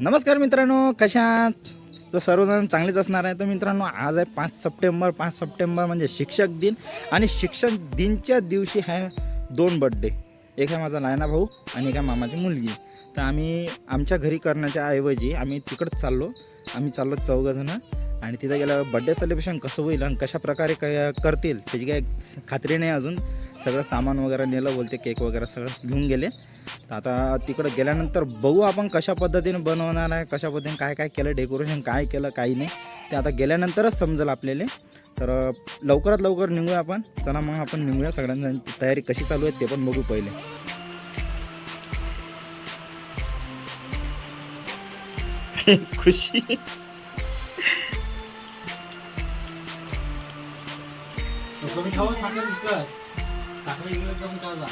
नमस्कार मित्रांनो कशात तर सर्वजण चांगलेच असणार आहे. तर मित्रांनो आज आहे पाच सप्टेंबर. पाच सप्टेंबर म्हणजे शिक्षक दिन. आणि शिक्षक दिनच्या दिवशी आहे दोन बड्डे एक आहे माझा लायना भाऊ आणि एक आहे मामाची मुलगी. तर आम्ही आमच्या घरी करण्याच्या ऐवजी आम्ही तिकडंच चाललो. आम्ही चाललो चौघंजणं. आणि तिथं गेल्यावर बड्डे सेलिब्रेशन कसं होईल आणि कशा प्रकारे करतील त्याची काय खात्री नाही अजून. सगळं सामान वगैरे नेलं बोलते केक वगैरे सगळं घेऊन गेले. तर आता तिकडं गेल्यानंतर बघू आपण कशा पद्धतीने बनवणार आहे कशा पद्धतीने काय काय केलं डेकोरेशन काय केलं काही नाही. ते आता गेल्यानंतरच समजेल आपल्याला. तर लवकरात लवकर निघूया आपण. चला मग आपण निघूया. सगळ्यांची तयारी कशी चालू आहे ते पण बघू पहिले. खुशी. कमी खाऊ साखर विकत साखर इकडे कमी खाऊ जा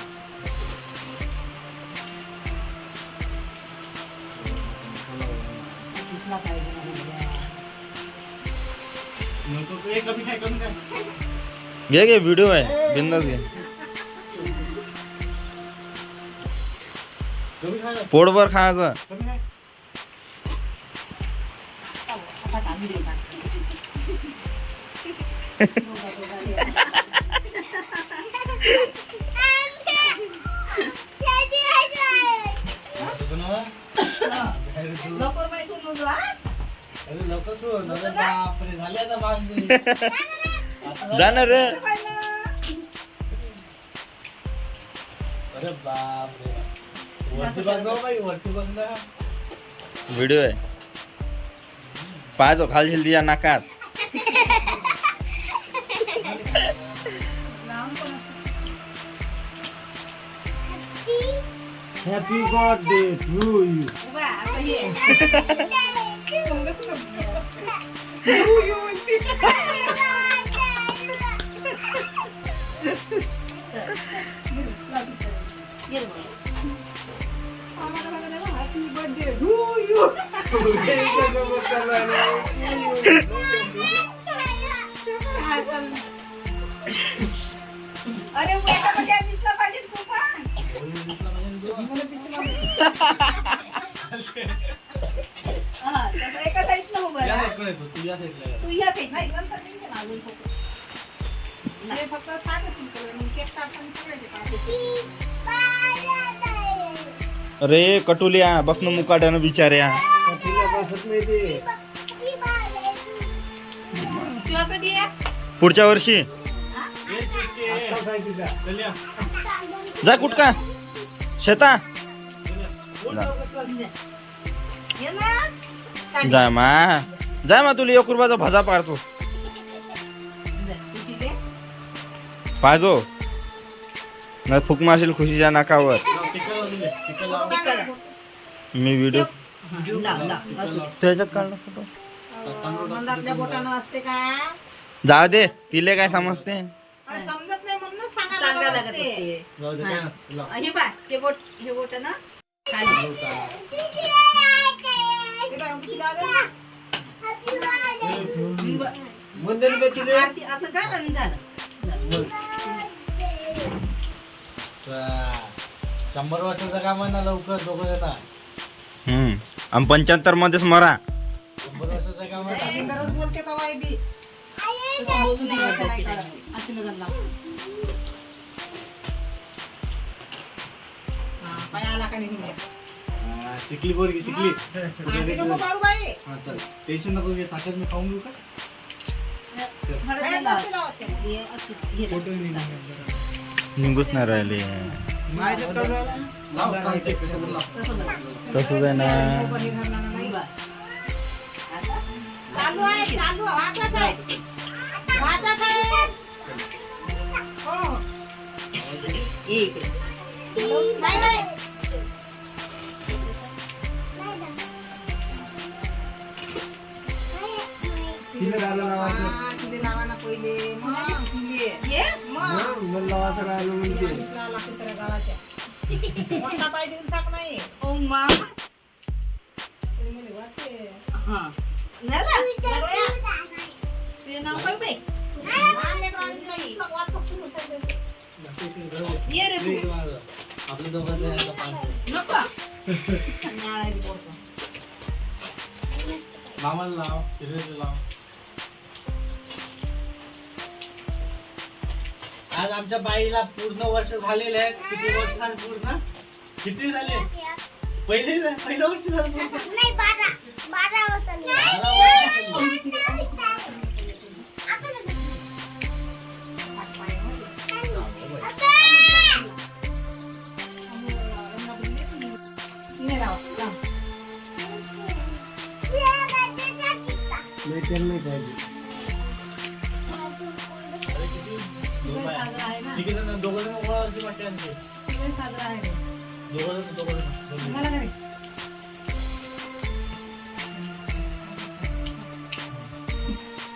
नको तू एक कमी खाय कमी खाय घे घे व्हिडिओ आहे बिंदास घे कमी खाय पोटभर खायचं कमी खाय जाणार रे. व्हिडिओ आहे. पाहतो खालशील तिच्या नाकात. Happy birthday to you. उभा, आता ये. ये रे बाई. हा, चल. अरे उभा म्हणजे दिसला पाहिजे तू या राहा. साईडकडे तू, या साईडला ये. तू या साईडला इकडं तर नाही ना अजून फोटो. नाही, फक्त असेल तर, मग केक कापताना सगळ्याचे काढते. अरे कटुल्या बसन मुकाट्यानं बिचाऱ्या तिला बसत नाही ते. तुला कधी आहे? पुढच्या वर्षी ये, चिटके. आत्ताच आहे तिचा. चल या. जा कुठका शेता ये ना. काढ. जाय मा जाय मा तुला एक रुपयाचा भजा पाडतो जा, तू तिथे. पाहतो नाही फुक मारशील खुशीच्या नाकावर. मी व्हिडिओ. त्याच्यात काढला फोटो मंदातल्या बोटानं असते का जाऊ दे तिले काय समजते अरे समजत नाही म्हणूनच सांगायला लागत असते. जाऊ दे, काय ना. लाव. हे पाय हे बोट हे बोट ना खाली लाव का. हे पाय, किती लावलं ना? आरती असं आणि झालं शंभर वर्षाचं काम आहे ना लवकर दोघं येतात हम्म आणि पंच्याहत्तर मध्येच मरा शंभर वर्षाचं काम आहे गरज बोलते बी. तसं बोलू नाही वाटत तिला. हा, पाय आला का निघून गेला. हा, शिकली पोरगी शिकली ते नको पाडू बाई. हा, चल. टेन्शन नको घे साखर मी खाऊन घेऊ का हळद नाही. हे असं, हे. निघूच नाही राहिले लाव, चालते, कशाला लाव. तसं बघ. तसंच आहे ना हे. चालू आहे चालू आहे वाचाच आहे वाचाच आहे हो हो. ये इकडे तिला गाणं लावायचं. हा, तिथे लावा ना पहिले मग तिथे. ये, मग. मला लावायचं राहिलं म्हणते. तिला लागते त्याला गावाच्या. मोठा पाहिजे उंचाक नाही ओ मा तरी हा. बरोया. तुझं नाव काय बे? लहान लेकरांचं इतकं वाचत सुरू होतं. ये रे तू. आपल्या दोघांचं आहे आता पाणी. नको. नाळायला बोलतो. मामाला लाव तिथे लाव आज आमच्या बाईला पूर्ण वर्ष झालेले आहेत. किती वर्ष झाले पूर्ण? किती झाले? पहिले पहिलं वर्ष झालं पूर्ण. नाही बारा. वर्ष नाही पाहिजे. ठीक आहे ना, दोघं जण ओळखली वाटते आमची. सगळं साजरं आहे. दोघं जण, दोघं जण. मला घरी.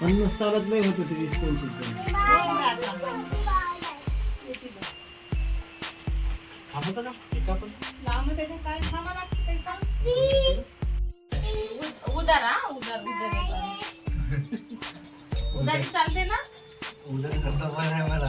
पन्नास तारात नाही होत होती वीस पंचवीस जण. थांबवता का? एका पण? लांब त्याचं काय थांबा लागतं काही काम? उदार हा, उदार, उदार, उदार. उदारी चालते ना उद्या करता बरं आहे मला.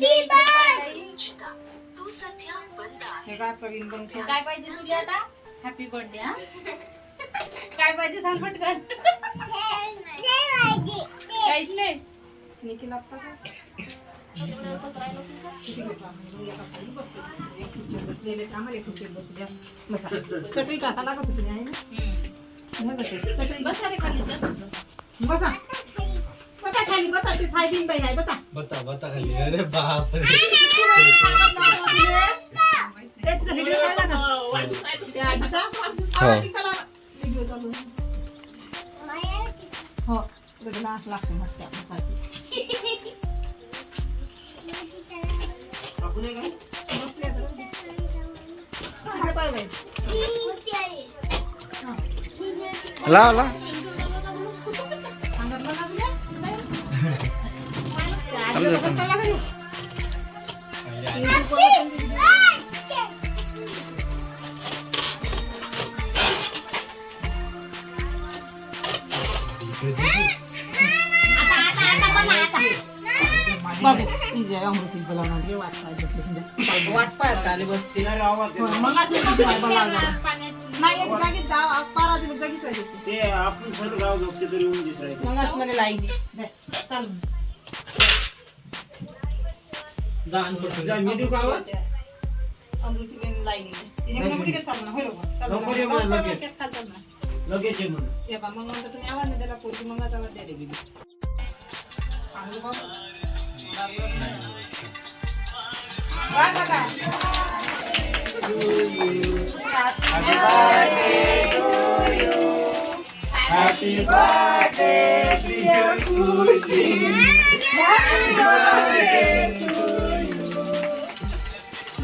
हे काय प्रवीण पण खेळ. काय पाहिजे तुला आता हॅपी बर्थडे हा काय पाहिजे सांग पटकन काहीच नाही निखिल आप्पा का? किती लोकं आम्ही? एका खाली बसतो. एक खुर्चीवर बसलेले, आम्हाला एक खुर्चीवर बसू द्या. बसा. चटई टाका लागत होती आहे ना मग बसा. चटई बस अरे खाली बस, बस. बसा बसा खाली बसा ते फायदिन बाई आहे बसा बता बता खाली अरे बाप रे तेच व्हिडिओ काढला ना त्या आजीचा आवाज तिकडला. व्हिडिओ चालू आहे. हो तुझं नाश लागते मस्त आपल्यासाठी. बसले बाबू, ती जे अमृती बोलावणार, हे वाट पाहत बसली समजा. वाट पाहत आली बसती. पाण्याची नाही एक जागीच जाव, पारा दिवस जागीच राहायची. ते आपण सर्व गाव झोपते तरी ऊन दिसायचं मग असं म्हणे लाईनी. दे, चाल. मी देऊ का आवाज अमृतीबेन लाईनी. तिने म्हणून पुढे चालू ना, होय लोकं? चालू लवकर ना. ये मला, लवकर लगेच. लगेच चालतात ना. लगेच ये म्हणून हे पहा, मग म्हणतात तुम्ही आवाज नाही दिला, पोरगी मग आता आवाज द्यायला गेली. चांगलं बाबा. काय बघा? मार्टिनचं म्हणावं एकदा, बरोबर ना?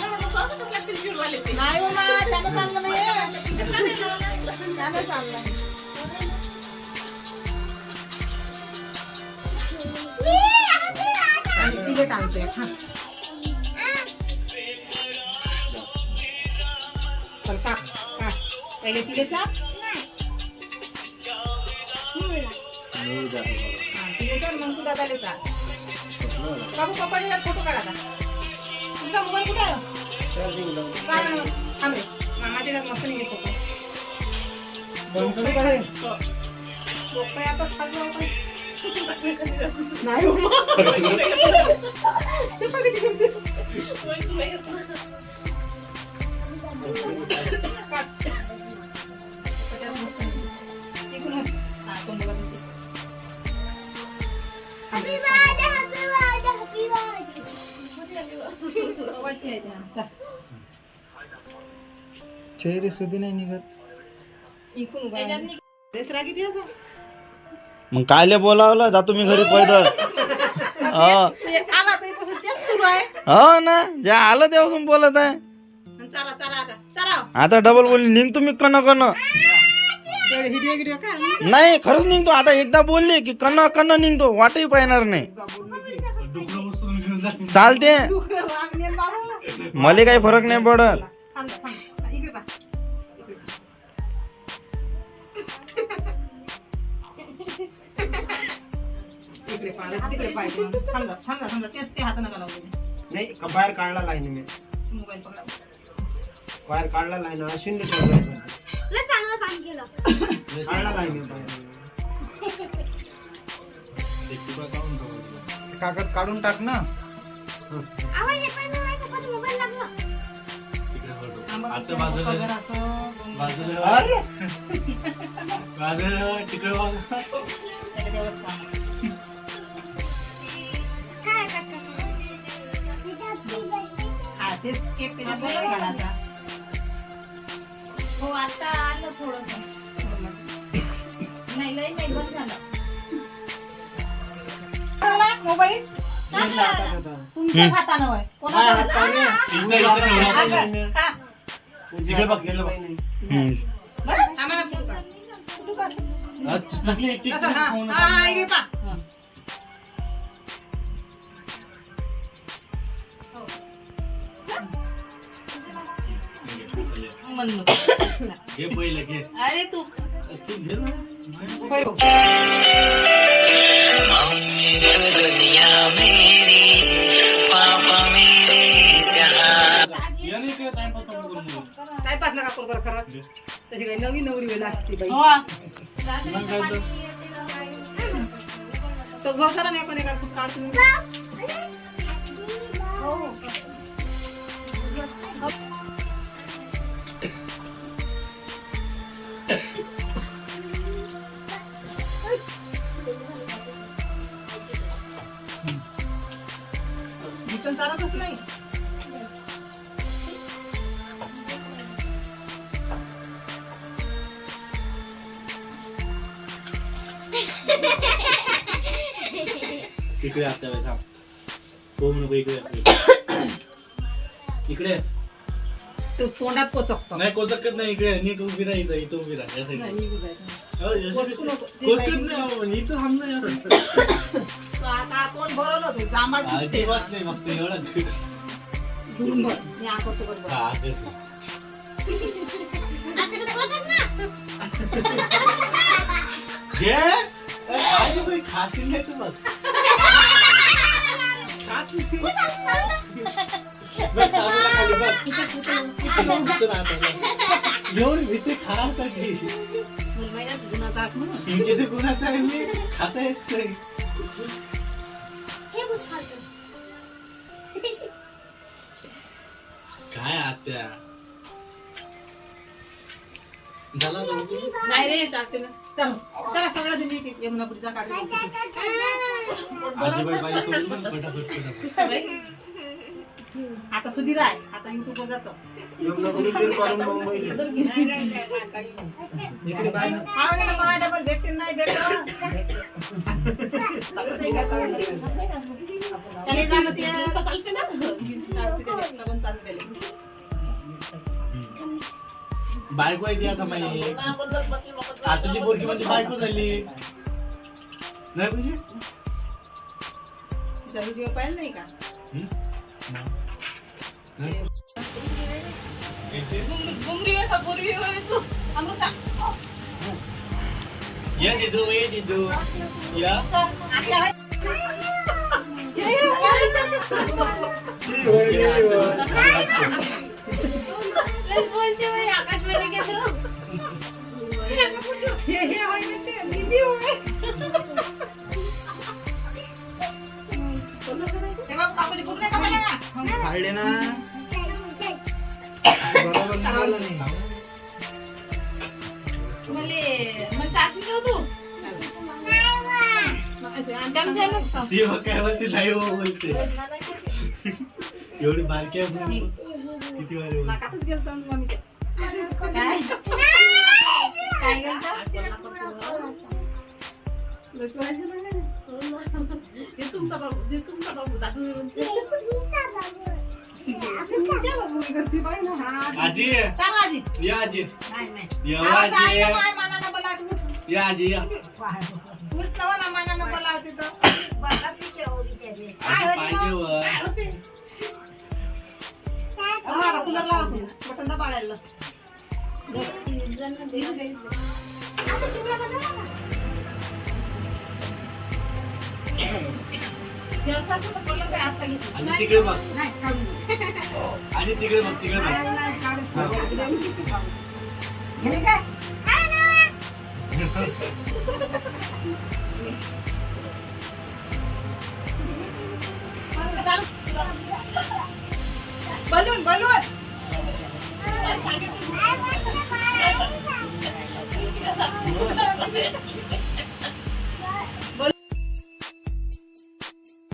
एका दिवसाचं आहे ना. नाही हो ना, त्यानं चाललं नाही. त्यानं चाललं. आणि तिघे टाकते, हा. चल, टाक, टाक. पहिले तिघे टाक. हा, तिघे टाक, मग तू दादाले टाक. बाबू पप्पाने फोटो काढा आता. तुमचा मोबाईल कुठे आहे काढ ना. थांब रे. मामाच्या घरात मस्त निघे फोटो डोकं आता खाल्लं होतं. नाही हो. ते बघितलं. इकडून. हा, कोण बघत होती? Happy birthday, happy birthday, happy birthday. चेहरे सुधी नाही निघत. दसरा किती? मग कायले बोलावलं? जातो मी घरी पैदल. हो. हो ना. जे आलं तेव्हापासून बोलत आहे. आणि चला चला आता. डबल बोलली. निघतो मी कन कन नाही खरंच निघतो. आता एकदा बोलली की कन्न कन्न निघतो. वाटही पाहणार नाही. चालते. मला काही फरक नाही पडत. नाही बाहेर काढला लाईन मी? मोबाईल पकडा. बाहेर काढला लाईन अश्विन काढला लय चांगलं काम केलं. लाईन बाहेर. कागद काढून टाक ना? आता बाजूला बाजूला बाजूला तिकडे हा. हो आता आलं नाही नाही बंद झालं. ठेवला मोबाईल. तुमच्या हातानं होय. कोणाच्या हातानं? हा. तिकडे बघ तिकडे बघ हम्म. बरं, आम्हाला करा. आज चकली एक तसं, हा, हा, हा, इकडे पहा. हा. म्हणलं. पहिलं घे अरे तू तू घे ना होय, हो. याने काय time pass नको करू मग. काय पाच नका करू बरं खरंच तशी काही नवी नवरी वेळ असते बाई हो मग काय तर. तो घोसाला नाही कोणी काढतो काढ तुम्ही चालतच नाही इकडे आता थांब हो नको इकडे इकडे तो तोंडात पोचकतो नाही कोचकत नाही इकडे नीट उभी राहा इथं उभी राहा या side ला. नाही, निघू जायचं. हो, यशस्वी. कोचकत नाही अहो, इथं थांब ना यार. तो आता कोण भरवलं ते जांभळ फुटते. अजिबात नाही फक्त एवढं दुरून भर. मी आ करतो बरोबर. हा तेच. आता तर बोलत ना घे अरे, काय गं बाई, खाशील नाही तू बस खाशील. बस, सावलीला खाली बस. इथं राहत आहे. एवढी भीती खासाठी मुंबईलाच गुन्हा दाख ना. किती गुन्हाचा आहे मी खाता येत नाही हे बस. काय आत्या? झाला? नाही रे चालते ना. चल चला सगळं तुम्ही यमुनापुरीचा काढून आजीबाई बाई सोडून फटाफट आता सुधीर आहे. आता युट्यूबवर जातो. मला डबल भेटते नाही भेटत. बायको आहे ती आता माही आताची पोरगी म्हणजे बायको झाली. नाही म्हणजे? तिचा व्हिडिओ पाहिला नाही का? बुमरी वेळ बुमरी वेळ तू अमृता ये दिदू ये दिदू काढले ना. बरोबर निघालं नाही तू नाही हो बोलते. एवढी बारकी आहे किती वारे बोलते. काय तुमचा बाबू हे तुमचा बाबू दाखवून तुमच्या बाबू करते बाई ना हा आजी सांग आजी या आजी नाही नाही या आवाज आजी आहे ना, माय मानानं बोलावते उठ. या आजी या उठ ना मला मानानं बोलावते तर. आजी पाहिजे वर काय होते? आम्हाला कूलर लावा तुम्ही. बटन दाबायला. असं असं आणि तिकडे बघ नाही, काढून दे. आणि तिकडे बघ तिकडे बघ नाही, नाही, काढून दे. हे काय? Balloon balloon Bye.